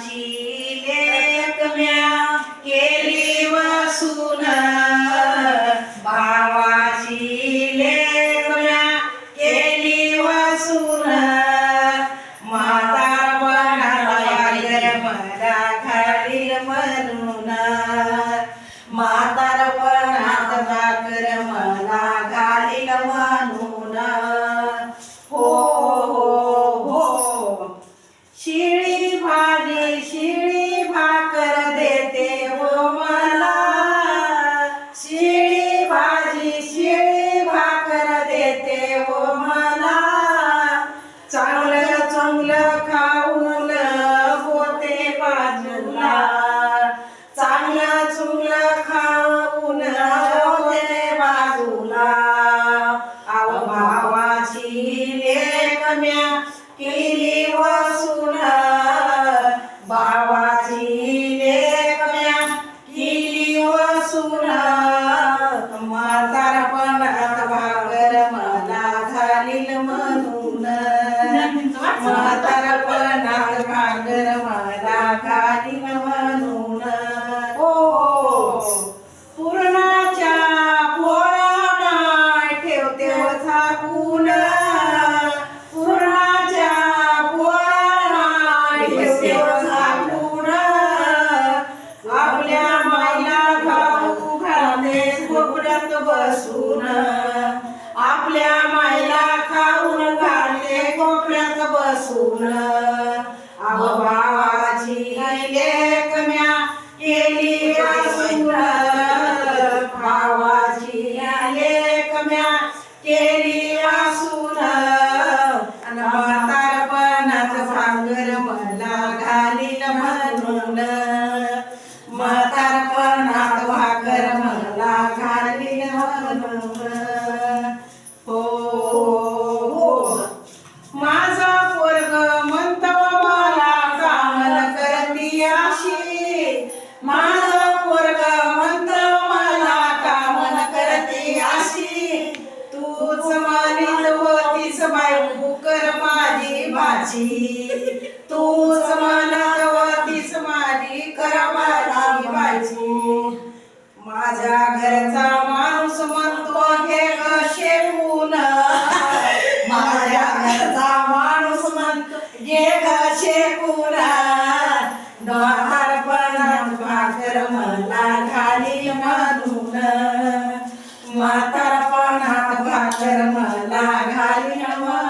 माझी केली वासून. भावाची लेख म्या केली वासून. माता पणाला मला खाली म्हणून. माता भाकर मला घालील म्हणून. हो हो हो. शिळी 把你写 una माझी. तूच मनावतीच माझी करावाची माझी. माझ्या घरचा माणूस म्हणतो हे ग शेवून माझ्या घरचा माणूस म्हणतो हे ग शेवून दोहारपणात भाकर मला खाली म्हणून. म्हातारपणात भाकर मला घाली म्हणून.